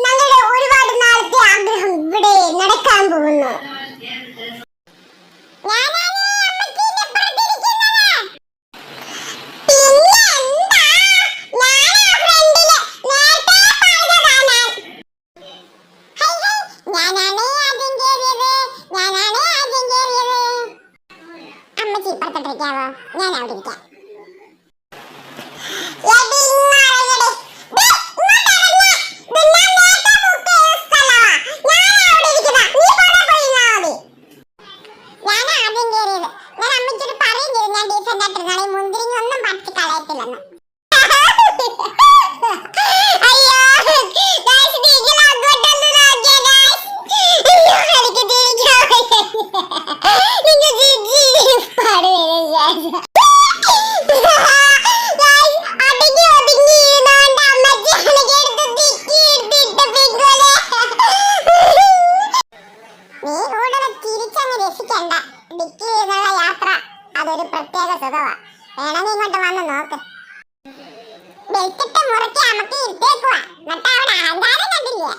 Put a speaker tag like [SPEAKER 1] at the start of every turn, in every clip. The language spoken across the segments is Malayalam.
[SPEAKER 1] ഞങ്ങളെ ഒരുപാട് ആഗ്രഹം ഇവിടെ നടക്കാൻ ഞാൻ അവിടെ ഇരിക്കാം. പെരുന്നാളെ മുന്തിരിങ്ങ ഒന്നും പറിച്ച് കളയത്തില്ലെന്ന്. നീ കൂടുതൽ തിരിച്ചങ്ങ് രസിക്കണ്ട എന്നുള്ള യാത്ര. അതൊരു പ്രത്യേക സുഖമാ വേണമെങ്കിൽ ഇങ്ങോട്ട് വന്ന് നോക്ക്. ബെൽറ്റിട്ട് മുറുക്കി അമക്കി ഇരുത്തേക്കുവാ എന്നിട്ട് അവിടെ അഹങ്കാരം കണ്ടില്ലേ?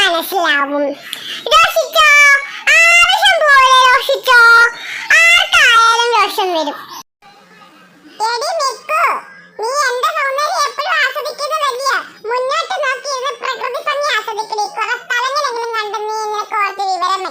[SPEAKER 1] മനസ്സിലാവും. രോഷിച്ചോ? ആവശ്യം പോലെ രോഷിച്ചോ? ആർക്കായാലും രോഷം വരും.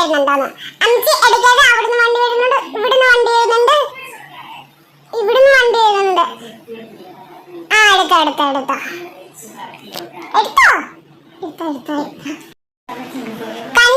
[SPEAKER 1] വരുന്നുണ്ടോന്ന്. അമ്മച്ചി ഇടയ്ക്കത് അവിടുന്ന് വണ്ടി വരുന്നുണ്ട് ഇവിടുന്ന് വണ്ടി വരുന്നുണ്ട്. ഇവിടുന്ന് വണ്ടി എടുത്ത? എടുത്ത എടുത്തോ എടുത്ത. എടുത്ത